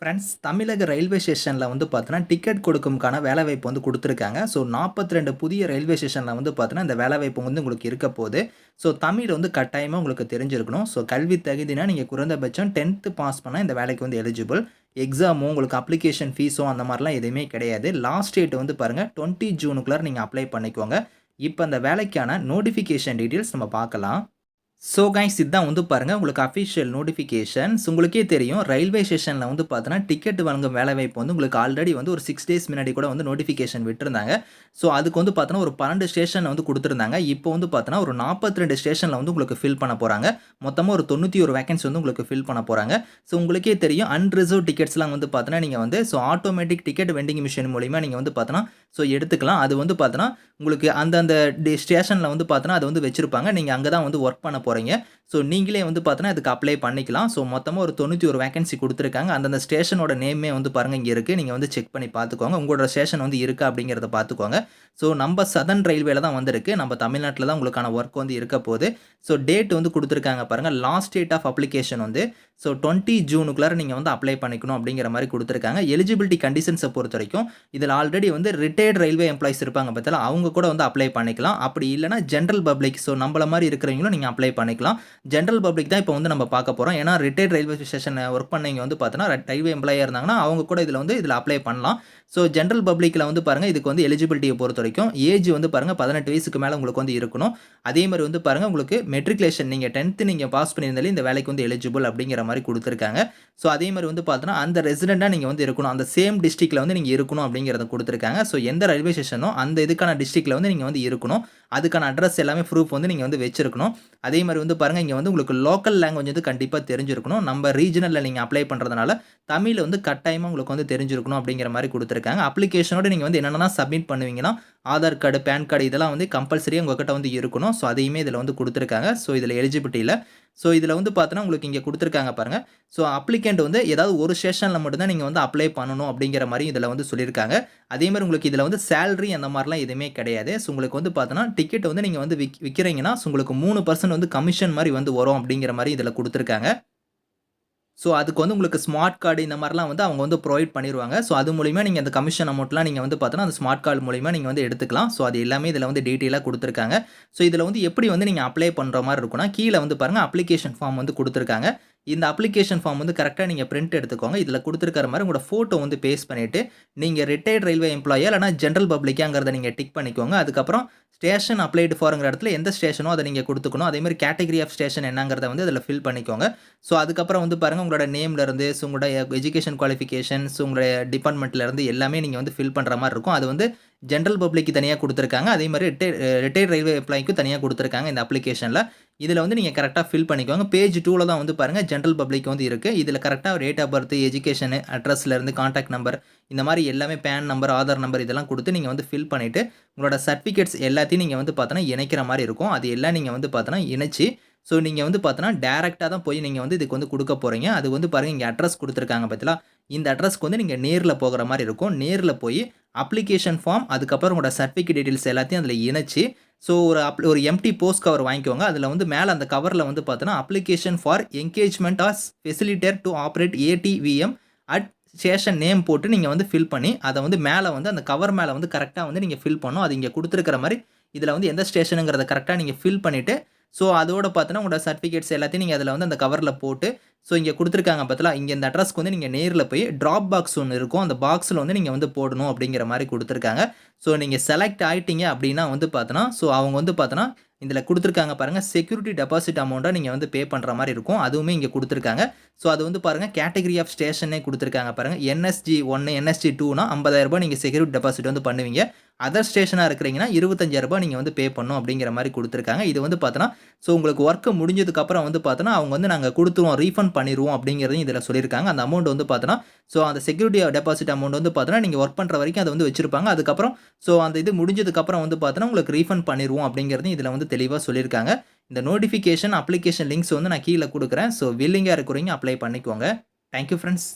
Friends தமிழக railway ஸ்டேஷனில் வந்து பார்த்தீங்கன்னா டிக்கெட் கொடுக்கும்கான வேலைவாய்ப்பு வந்து கொடுத்துருக்காங்க. ஸோ நாற்பத்தி ரெண்டு புதிய ரயில்வே ஸ்டேஷனில் வந்து பார்த்தீங்கன்னா இந்த வேலைவாய்ப்பு வந்து உங்களுக்கு இருக்க போகுது. ஸோ தமிழ் வந்து கட்டாயமாக உங்களுக்கு தெரிஞ்சிருக்கணும். ஸோ கல்வி தகுதினா நீங்கள் குறைந்தபட்சம் டென்த்து பாஸ் பண்ணால் இந்த வேலைக்கு வந்து எலிஜிபிள் எக்ஸாமோ உங்களுக்கு அப்ளிகேஷன் ஃபீஸோ அந்த மாதிரிலாம் எதுவுமே கிடையாது. லாஸ்ட் டேட் வந்து பாருங்கள் டுவெண்ட்டி ஜூனுக்குள்ளே நீங்கள் அப்ளை பண்ணிக்கோங்க. இப்போ அந்த வேலைக்கான நோட்டிஃபிகேஷன் டீட்டெயில்ஸ் நம்ம பார்க்கலாம். ஸோ கைஸ் இதுதான் வந்து பாருங்கள் உங்களுக்கு அஃபிஷியல் நோட்டிஃபிகேஷன்ஸ் உங்களுக்கே தெரியும் ரயில்வே ஸ்டேஷனில் வந்து பார்த்தோன்னா டிக்கெட் வழங்கும் வேலைவாய்ப்பு வந்து உங்களுக்கு ஆல்ரெடி வந்து ஒரு சிக்ஸ் டேஸ் முன்னாடி கூட வந்து நோட்டிஃபிகேஷன் விட்டுருந்தாங்க. ஸோ அதுக்கு வந்து பார்த்தோன்னா ஒரு பன்னெண்டு ஸ்டேஷன் வந்து கொடுத்துருந்தாங்க. இப்போ வந்து பார்த்தோன்னா ஒரு நாற்பத்தி ரெண்டு ஸ்டேஷனில் வந்து உங்களுக்கு ஃபில் பண்ண போகிறாங்க மொத்தமாக ஒரு தொண்ணூற்றி ஒரு வேகன்சி வந்து உங்களுக்கு ஃபில் பண்ண போகிறாங்க ஸோ உங்களுக்கே தெரியும் அன்ரிசர்வ் டிக்கெட்ஸ்லாம் வந்து பார்த்தோன்னா நீங்கள் வந்து so automatic ticket vending machine மூலிமா நீங்கள் வந்து பார்த்தோன்னா ஸோ எடுத்துக்கலாம். அது வந்து பார்த்தோன்னா உங்களுக்கு அந்தந்த ஸ்டேஷனில் வந்து பார்த்தோன்னா அது வந்து வச்சுருப்பாங்க. நீங்கள் அங்கே தான் வந்து ஒர்க் பண்ண போகிறீங்க ஸோ நீங்களே வந்து பார்த்தோன்னா இதுக்கு அப்ளை பண்ணிக்கலாம். ஸோ மொத்தமாக ஒரு தொண்ணூற்றி ஒரு வேகன்சி கொடுத்துருக்காங்க. அந்தந்த ஸ்டேஷனோட நேமே வந்து பாருங்கள் இங்கே இருக்குது நீங்கள் வந்து செக் பண்ணி பார்த்துக்கோங்க உங்களோட ஸ்டேஷன் வந்து இருக்கா அப்படிங்கிறத பார்த்துக்கோங்க ஸோ நம்ம சதன் ரயில்வேல தான் வந்திருக்கு. நம்ம தமிழ்நாட்டில் தான் உங்களுக்கான ஒர்க் வந்து இருக்க போகுது. ஸோ டேட் வந்து கொடுத்துருக்காங்க பாருங்கள் லாஸ்ட் டேட் ஆஃப் அப்ளிகேஷன் வந்து ஸோ டுவெண்ட்டி ஜூனுக்குள்ளார நீங்கள் வந்து அப்ளை பண்ணிக்கணும் அப்படிங்கிற மாதிரி கொடுத்துருக்காங்க. எலிஜிபிலிட்டி கண்டிஷன்ஸை பொறுத்த வரைக்கும் இதில் ஆல்ரெடி வந்து ரிட்டையர்ட் ரயில்வே எம்ப்ளாயிஸ் இருப்பாங்க பார்த்தாலும் அவங்க கூட வந்து அப்ளை பண்ணிக்கலாம். அப்படி இல்லைனா ஜென்ரல் பப்ளிக் ஸோ நம்மள மாதிரி இருக்கிறவங்களும் நீங்கள் அப்ளை பண்ணிக்கலாம். ஜென்ரல் பப்ளிக் தான் இப்போ வந்து நம்ம பார்க்க போகிறோம் ஏன்னா ரிட்டையர்ட் ரயில்வே ஸ்டேஷன் ஒர்க் பண்ணவங்க வந்து பார்த்தோன்னா ரயில்வே எம்ப்ளாயாக இருந்தாங்கன்னா அவங்க கூட இதில் வந்து இதில் அப்ளை பண்ணலாம். ஸோ ஜென்ரல் பப்ளிக்கில் வந்து பாருங்கள் இதுக்கு வந்து எலிஜிபிலிட்டியை பொறுத்த வரைக்கும் ஏஜ் வந்து பாருங்கள் பதினெட்டு வயசுக்கு மேலே உங்களுக்கு வந்து இருக்கணும். அதே மாதிரி வந்து பாருங்கள் உங்களுக்கு மெட்ரிகுலேஷன் நீங்கள் டென்த்து நீங்கள் பாஸ் பண்ணியிருந்தாலே இந்த வேலைக்கு வந்து எலிஜிபிள் அப்படிங்கிற மாதிரி கொடுத்துருக்காங்க. ஸோ அதே மாதிரி வந்து பார்த்தோன்னா அந்த ரெசிடெண்ட்டாக நீங்கள் வந்து இருக்கணும். அந்த சேம் டிஸ்ட்ரிக்ட்டில் வந்து நீங்கள் இருக்கணும் அப்படிங்கிறத கொடுத்துருக்காங்க. ஸோ எந்த ரயில்வே ஸ்டேஷனோ அந்த இதுக்கான டிஸ்ட்ரிக்ட்டில் வந்து நீங்கள் வந்து இருக்கணும். அதுக்கான அட்ரஸ் எல்லாமே ப்ரூஃப் வந்து நீங்கள் வந்து வச்சிருக்கணும். அதே மாதிரி வந்து பாருங்கள் இங்கே வந்து உங்களுக்கு லோக்கல் லாங்குவேஜ் வந்து கண்டிப்பாக தெரிஞ்சிருக்கணும். நம்ம ரீஜனலில் நீங்கள் அப்ளை பண்ணுறதுனால தமிழ் வந்து கட்டாயமாக உங்களுக்கு வந்து தெரிஞ்சிருக்கணும் அப்படிங்கிற மாதிரி கொடுத்துருக்காங்க. அப்ளிகேஷனோட நீங்கள் வந்து என்னென்னா சப்மிட் பண்ணுவீங்கன்னா ஆதார் கார்டு பேன் கார்டு இதெல்லாம் வந்து கம்பல்சரி உங்கள்கிட்ட வந்து இருக்கணும். ஸோ அதையுமே இதில் வந்து கொடுத்துருக்காங்க. ஸோ இதில் எலிஜிபிலிட்டியில் ஸோ இதில் வந்து பார்த்தோன்னா உங்களுக்கு இங்கே கொடுத்துருக்காங்க பாருங்கள் ஸோ அப்ளிகேண்ட் வந்து ஏதாவது ஒரு ஸ்டேஷனில் மட்டும்தான் நீங்கள் வந்து அப்ளை பண்ணணும் அப்படிங்கிற மாதிரி இதில் வந்து சொல்லியிருக்காங்க. அதேமாதிரி உங்களுக்கு இதில் வந்து சேலரி அந்த மாதிரிலாம் எதுவுமே கிடையாது. ஸோ உங்களுக்கு வந்து பார்த்தோன்னா டிக்கெட் வந்து நீங்கள் வந்து விக் விற்கிறீங்கன்னா உங்களுக்கு மூணு பர்சன்ட் வந்து கமிஷன் மாதிரி வந்து வரும் அப்படிங்கிற மாதிரி இதில் கொடுத்துருக்காங்க. ஸோ அதுக்கு வந்து உங்களுக்கு ஸ்மார்ட் கார்டு இந்த மாதிரிலாம் வந்து அவங்க வந்து ப்ரொவைட் பண்ணிடுவாங்க ஸோ அது மூலிமா நீங்கள் அந்த கமிஷன் அமௌண்ட்லாம் நீங்கள் வந்து பார்த்தோன்னா அந்த ஸ்மார்ட் கார்டு மூலிமா நீங்கள் வந்து எடுத்துக்கலாம். ஸோ அது எல்லாமே இதில் வந்து டீட்டெயிலாக கொடுத்துருக்காங்க. ஸோ இதில் வந்து எப்படி வந்து நீங்கள் அப்ளை பண்ணுற மாதிரி இருக்குன்னா கீழே வந்து பாருங்கள் அப்ளிகேஷன் ஃபார்ம் வந்து கொடுத்துருக்காங்க. இந்த அப்ளிகேஷன் ஃபார்ம் வந்து கரெக்டாக நீங்கள் பிரிண்ட் எடுத்துக்கோங்க. இதில் கொடுத்துருக்கிற மாதிரி உங்களோட ஃபோட்டோ வந்து பேஸ்ட் பண்ணிவிட்டு நீங்கள் ரிட்டையர்ட் ரயில்வே எம்ப்ளாயா இல்லைனா ஜென்ரல் பப்ளிக்காங்கிறத நீங்கள் டிக் பண்ணிக்கோங்க. அதுக்கப்புறம் ஸ்டேஷன் அப்ளைடு ஃபாருங்கிற இடத்துல எந்த ஸ்டேஷனோ அதை நீங்கள் கொடுத்துக்கணும். அதேமாதிரி கேட்டகரி ஆஃப் ஸ்டேஷன் என்னங்கிறத வந்து அதில் ஃபில் பண்ணிக்கோங்க. ஸோ அதுக்கப்புறம் வந்து பாருங்கள் உங்களோட நேம்லேருந்து ஸோ உங்களோட எஜுகேஷன் குவாலிஃபிகேஷன்ஸ் உங்களோட டிபார்ட்மெண்ட்லேருந்து எல்லாமே நீங்கள் வந்து ஃபில் பண்ணுற மாதிரி இருக்கும். அது வந்து ஜென்ரல் பப்ளிக்கு தனியாக கொடுத்துருக்காங்க. அதே மாதிரி ரிட்டையர் ரிட்டையர்ட் ரயில்வே எம்ப்ளாய்க்கும் தனியாக கொடுத்துருக்காங்க இந்த அப்ளிகேஷனில் இதில் வந்து நீங்கள் கரெக்டாக ஃபில் பண்ணிக்கோங்க. பேஜ் டூவில் தான் வந்து பாருங்கள் ஜென்ரல் பப்ளிக் வந்து இருக்குது இதில் கரெக்டாக ரேட் ஆஃப் பர்த் எஜுகேஷனு அட்ரஸ்லேருந்து காண்டாக்ட் நம்பர் இந்த மாதிரி எல்லாமே பேன் நம்பர் ஆதார் நம்பர் இதெல்லாம் கொடுத்து நீங்கள் வந்து ஃபில் பண்ணிவிட்டு உங்களோட சர்டிஃபிகேட்ஸ் எல்லாத்தையும் நீங்கள் வந்து பார்த்தோன்னா இணைக்கிற மாதிரி இருக்கும். அது எல்லாம் நீங்கள் வந்து பார்த்தோன்னா இணைச்சி ஸோ நீங்கள் வந்து பார்த்தோன்னா டேரெக்டாக தான் போய் நீங்கள் வந்து இதுக்கு வந்து கொடுக்க போகிறீங்க அது வந்து பாருங்கள் இங்கே அட்ரஸ் கொடுத்துருக்காங்க பார்த்தீங்களா இந்த அட்ரஸ்க்கு வந்து நீங்கள் நேரில் போகிற மாதிரி இருக்கும். நேரில் போய் அப்ளிகேஷன் ஃபார்ம் அதுக்கப்புறம் உங்களோட சர்டிஃபிகேட் டீட்டெயில்ஸ் எல்லாத்தையும் அதில் இணைச்சி ஸோ ஒரு அப் ஒரு எம்டி போஸ்ட் கவர் வாங்கிக்கோங்க. அதில் வந்து மேலே அந்த கவரில் வந்து பார்த்தோன்னா application for engagement as facilitator to operate ATVM at station name போட்டு நீங்கள் வந்து ஃபில் பண்ணி அதை வந்து மேலே வந்து அந்த கவர் மேலே வந்து கரெக்டாக வந்து நீங்கள் ஃபில் பண்ணணும். அது இங்கே கொடுத்துருக்கிற மாதிரி இதில் வந்து எந்த ஸ்டேஷனுங்கிறத கரெக்டாக நீங்கள் ஃபில் பண்ணிவிட்டு ஸோ அதோட பார்த்தோன்னா உங்களோட சர்டிஃபிகேட்ஸ் எல்லாத்தையும் நீங்கள் அதில் வந்து அந்த கவரில் போட்டு ஸோ இங்கே கொடுத்துருக்காங்க பார்த்தலாம் இங்கே இந்த அட்ரஸ்க்கு வந்து நீங்கள் நேரில் போய் ட்ராப் பாக்ஸ் ஒன்று இருக்கும். அந்த பாக்ஸில் வந்து நீங்கள் வந்து போடணும் அப்படிங்கிற மாதிரி கொடுத்துருக்காங்க. ஸோ நீங்கள் செலக்ட் ஆகிட்டீங்க அப்படின்னா வந்து பார்த்தோன்னா ஸோ அவங்க வந்து பார்த்தோன்னா இதில் கொடுத்துருக்காங்க பாருங்கள் செக்யூரிட்டி டெபாசிட் அமௌண்ட்டாக நீங்கள் வந்து பே பண்ணுற மாதிரி இருக்கும். அதுவுமே இங்கே கொடுத்துருக்காங்க. ஸோ அது வந்து பாருங்கள் கேட்டகரி ஆஃப் ஸ்டேஷனே கொடுத்துருக்காங்க பாருங்கள் என்எஸ்ஜி ஒன்று என்எஸ்ஜி டூனா ஐம்பதாயிரரூபா நீங்கள் செக்யூரிட்டி டெபாசிட் வந்து பண்ணுவீங்க. அதர் ஸ்டேஷனாக இருக்கிறீங்கன்னா இருபத்தஞ்சாயிரரூபா நீங்கள் வந்து பே பண்ணும் அப்படிங்கிற மாதிரி கொடுத்துருக்காங்க. இது வந்து பார்த்தோன்னா ஸோ உங்களுக்கு ஒர்க்கு முடிஞ்சதுக்கப்புறம் வந்து பார்த்தோன்னா அவங்க வந்து நாங்கள் கொடுத்துருவோம் ரீஃபண்ட் பண்ணிடுவோம் அப்படிங்கிறதையும் இதில் சொல்லியிருக்காங்க. அந்த அமௌண்ட் வந்து பார்த்தோன்னா ஸோ அந்த செக்யூரிட்டி டெபாசிட் அமௌண்ட் வந்து பார்த்தோன்னா நீங்கள் ஒர்க் பண்ணுற வரைக்கும் அதை வந்து வச்சிருப்பாங்க. அதுக்கப்புறம் ஸோ அந்த இது முடிஞ்சதுக்கப்புறம் வந்து பார்த்தோன்னா உங்களுக்கு ரீஃபண்ட் பண்ணிடுவோம் அப்படிங்கிறதையும் இதில் வந்து தெளிவாக சொல்லியிருக்காங்க. இந்த நோட்டிஃபிகேஷன் அப்ளிகேஷன் லிங்க்ஸ் வந்து நான் கீழே கொடுக்குறேன். ஸோ வில்லிங்காக இருக்கிறவங்க அப்ளை பண்ணிக்கோங்க. Thank you friends